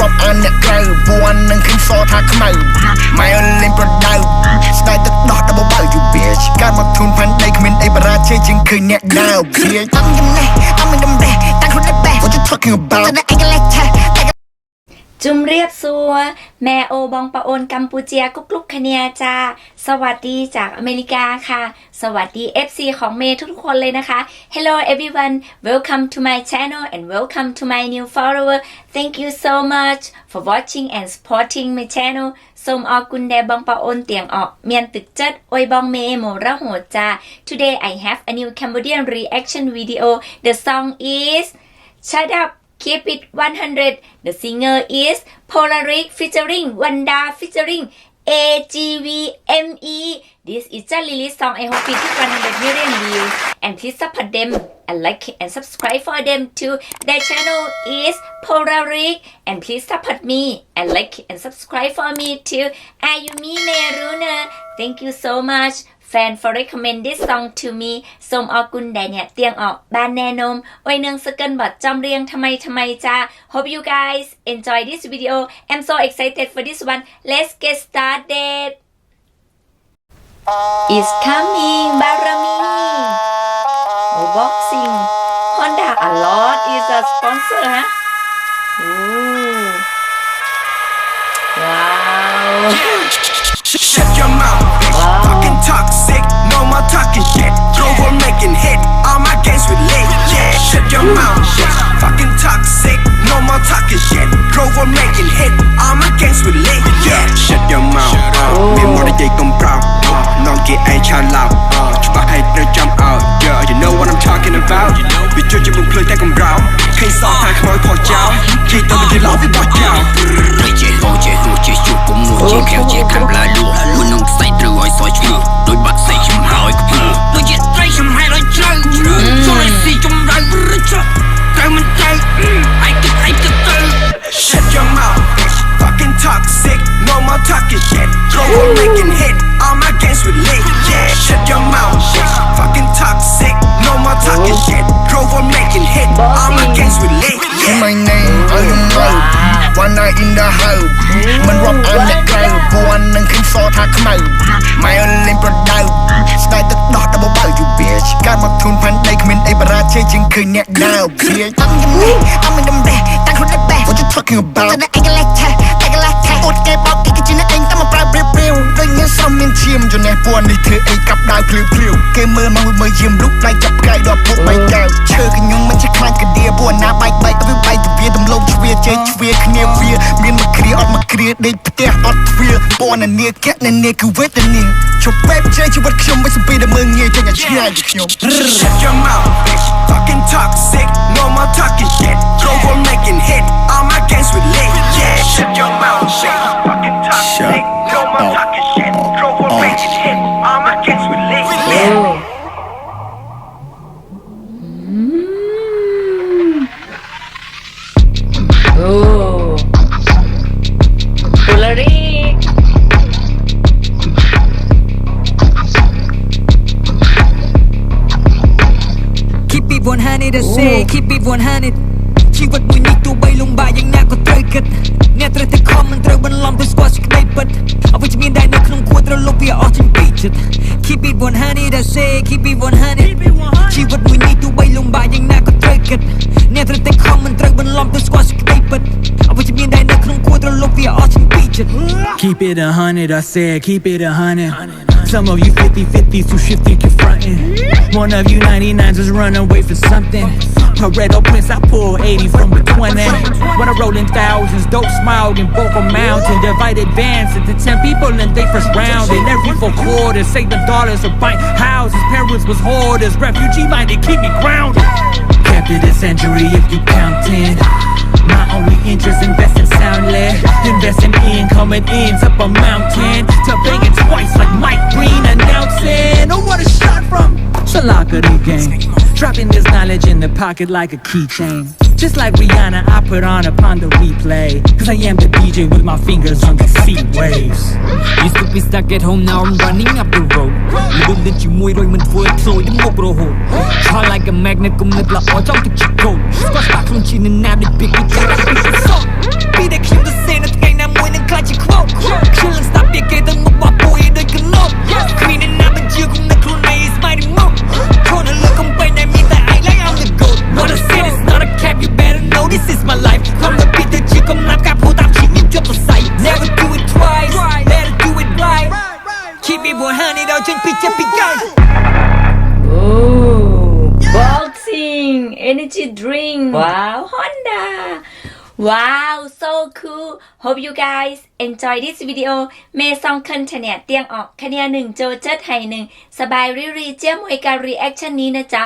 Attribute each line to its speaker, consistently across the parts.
Speaker 1: រាប់អានអ្នកក្រៅពួននឹងឃើញសថាខ្មៅម៉ែអើលេងប្រដៅស្ដាយទឹកដោះដល់បបៅ you bitch កើតមកធូនផាន់ដីគ្មានអីបរាជ័យជាងឃើញអ្នកដាវ bitch
Speaker 2: អមចំណេះអមដំរេះតាំងខ្លួនតែបេះ
Speaker 1: what you talking about
Speaker 2: តែឯកលេស จุม
Speaker 3: เรียบซัว แม่โอบองปะโอนกัมพูเจียกุ๊กลุกคเนียจาสวัสดีจากอเมริกาค่ะ สวัสดี FC ของเมย์ทุกคนเลยนะคะ Hello everyone welcome to my channel and welcome to my new follower thank you so much for watching and supporting my channel ส้มออกุณแดบองปะโอนเตียงออกเมียนตึกเจิดโอยบองเมโมระโหจ้า Today I have a new Cambodian reaction video the song is Shut up Keep it 100 The singer is Polaric featuring Wanda featuring AGVME This is just release song. I hope it hit 100 million views and please support them and like and subscribe for them too. Their channel is Polaric and please support me and like and subscribe for me too. Ayumi Meruna? Thank you so much Fan for recommend this song to me สมออกุลแดเนี่ยเตียงออกบ้านแนนมไว้เนืองสเกินบอดจอมเรียงทำไมทำไมจ้า Hope you guys enjoy this video I'm so excited for this one Let's get started It's coming บารมี oh, Boxing Honda a lot is a sponsor ฮะ Wow
Speaker 4: Shut your mouth, bitch.
Speaker 3: Wow.
Speaker 4: Fucking toxic. No more talking shit. Go for making hit. All my games with lit. Yeah. Shut your mouth, bitch. Fucking toxic. No more talking shit. Go for making hit. All my games with lit. Yeah. Shut your mouth.មានមកនិយាយកុំប្រោតន ងគេឯងឆានឡោតច្បាស់ឲ្យត្រូវចាំអោត Yeah you know what I'm talking about វាជួយជាបំភ្លឺតែកំរោតឃើញសោកថាខ្មោចផោះចោលនិយាយទៅនិយាយឡោវាបោះចោល
Speaker 5: ដូចជាហូរជាហួជាជួបពុំមួយជាខែវជាខាន់ប្លាលូមុននឹងខ្សែត្រូវឲ្យសយឈ្មោះដោយ
Speaker 4: my games with lit. Yeah. Shut your mouth, bitch. Fucking toxic. No more talking shit. Go for making hit. All my games with lit.
Speaker 1: Say
Speaker 4: Yeah.
Speaker 1: my name ឲ្យនឹងនៅ One night in the house មិនរាប់អានអ្នកក្រៅពួននឹងឃើញសថាខ្មៅម៉ែអើលេងប្រដៅស្ដាយទឹកដោះដល់បបៅ you bitch កើតមកធូនផាន់ដីគ្មានអីបរាជ័យជាងឃើញអ្នកដាវ bitch
Speaker 2: អមចំណេះអមដំរេះតាំងខ្លួនតែបេះ
Speaker 1: what you talking about
Speaker 2: ម
Speaker 1: ចំណេះពួននេះធ្វើអីកាប់ដាវភ្លាវភ្លាវគេមើលមកមើលយាមលុកផ្លែចាប់ផ្កាយដល់ពុកបៃកែវឈើកញ្ញងមិនចេះខ្លាចកាឌៀពួកណាបែកបែកទៅវាបែកទៅវាទំលងជ្វាជ័យជ្វាគ្នាវាមានមួយគ្រាអត់មួយគ្រាដេកផ្ទះអត់ទ្វាពណ៌នាកៈនាគឺវេទនាជប់បែបជ័យជីវិតខ្ញុំមិនសំពីដែលមើងងាយចេញឲ្យឆ្ងាយពីខ្ញុំ
Speaker 4: Shut your mouth, bitch. Fucking toxic. No more talking shit. Go for making hit. All my games with lit.
Speaker 3: Oh Polaric
Speaker 6: Keep it 100 I say keep it 100ជីវិតមួយនេះទោះបីលំបាកយ៉ាងណាក៏ត្រូវគិតអ្នកត្រូវតែខំមិនត្រូវបន្លំទៅស្គាល់សេចក្តីពិតអ្វីមានតែនៅក្នុងខួរត្រូវលុបវាអស់ចេញពីចិត្ត Keep it 100 I say keep it 100ជីវិតមួយនេះទោះបីលំបាកយ៉ាងណាក៏ ត្រូវគិតអ្នកត្រូវតែខំមិនត្រូវបន្លំទៅស្គាល់សេចក្តីពិតអ្វីមានតែនៅក្នុងខួរត្រូវលុបវាអស់ចេញពីចិត្ត
Speaker 7: Keep it a hundred, I said, keep it a hundred. Some of you 50 50s who shit think you're frontin'. One of you 99s is running away for something. Pareto Prince, I pull 80 from the 20. When I roll in thousands, dope smiled in Vocal Mountain. Divided bands into 10 people in they first round. In every four quarters, saving dollars or buying houses. Parents was hoarders, refugee minded, keep me Kept it century if you count counting. My only interest investing soundly. Investing in coming in up a mountain. To bang it twice like Mike Green announcing. Oh, what a shot from Salakari gang. Dropping this knowledge in the pocket like a keychain. Just like Rihanna, I put on upon the replay. Cause I am the DJ with my fingers on the sea waves.
Speaker 6: Used to be stuck at home, now I'm running up the road. Don't let you move, I'm in for a toy, the mobile hole. Try like a magnet, come with la orch, I'll get you gold. Squash my crunchy and nab the big bitch, I'm a piece of salt. Be the king of the sand, I'm winning, clutch your cloak. and stop your gate, I'm a boy, you're the glow. Queen and honey, don't you pitch up Oh, boxing, energy drink.
Speaker 3: Wow, Honda. Wow, so cool. Hope you guys enjoy this video. เมซองคันเนี่ยเตียงออกคะแนนหนึ่งโจเจอไทยหนึ่งสบายรีรีเจ้มวยการรีแอคชั่นนี้นะจ๊ะ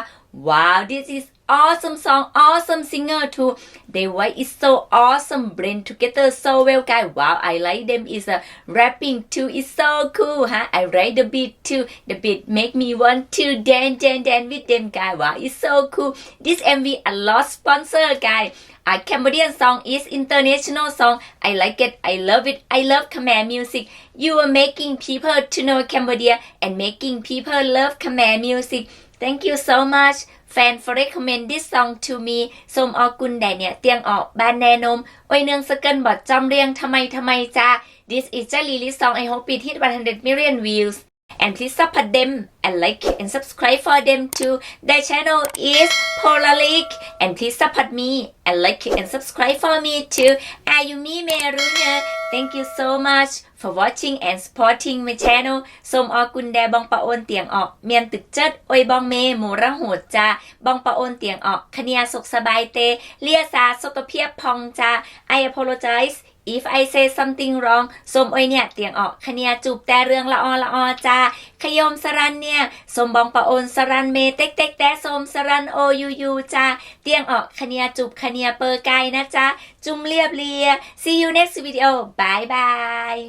Speaker 3: Wow, this is awesome song awesome singer too They voice is so awesome blend together so well guys wow I like them is a rapping too is so cool huh I like the beat too the beat make me want to dance dance dance with them guys wow it's so cool this MV a lot sponsor guys a Cambodian song is international song. I like it. I love it. I love Khmer music. You are making people to know Cambodia and making people love Khmer music. Thank you so much fan for recommend this song to me สมอกุลแดเนี่ย เตียงออกบานแนนมโอยเนืองสเกิลบอดจำเรียงทำไมทำไมจ้า This is จ้าลีลิซองไอโฮปีที่วัน100 million views and please support them and like and subscribe for them too. Their channel is Polalik and please support me and like and subscribe for me too. Ayumi Meruna. Thank you so much for watching and supporting my channel. សូមអរគុណដែលបងប្អូនទាំងអស់មានទឹកចិត្តអុយបងមេមរហូចាបងប្អូនទាំងអស់គ្នាសុខសប្បាយទេលាសាសុខភាពផងចា I apologize if I say something wrong สมโอยเนี่ยเตียงออกคเนียจูบแต่เรื่องละออละออจ้า ขยมสรันเนี่ย สมบองปะโอนสรันเมเต็กเต็กแต่สมสรันโอยูยูจ้า เตียงออกคเนียจูบคเนียเปอร์ไกายนะจ๊ะ จุ่มเรียบเรีย see you next video bye bye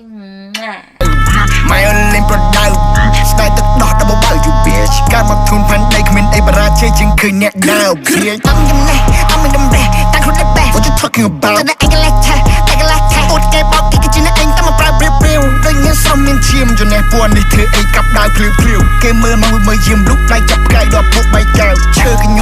Speaker 1: ម៉ែអូនលេងប្រដៅស្ដាយទឹកដោះដល់បៅ you bitch ការមកធូនផាន់ដីគ្មានអីបរាជ័យជាងឃើញអ្នកដើមព្រាយ
Speaker 2: I'm the man I'm the man តាំងខ្លួនតែបែ
Speaker 1: What you talking about
Speaker 2: តែឯកលេសឆាឯកលេសឆា អ៊ុតគេបោកគេគឺជាអ្នកឯងតែមកប្រើព្រៀបព្រៀវ
Speaker 1: ដូចមានស្រមមានឈាមចំណេះពួននេះធ្វើអីកាប់ដាវភ្លាវភ្លាវគេមើលមកមើលយាមលុកដៃចាប់កាយដល់ពួកបែកកែវឈើកញ្ញ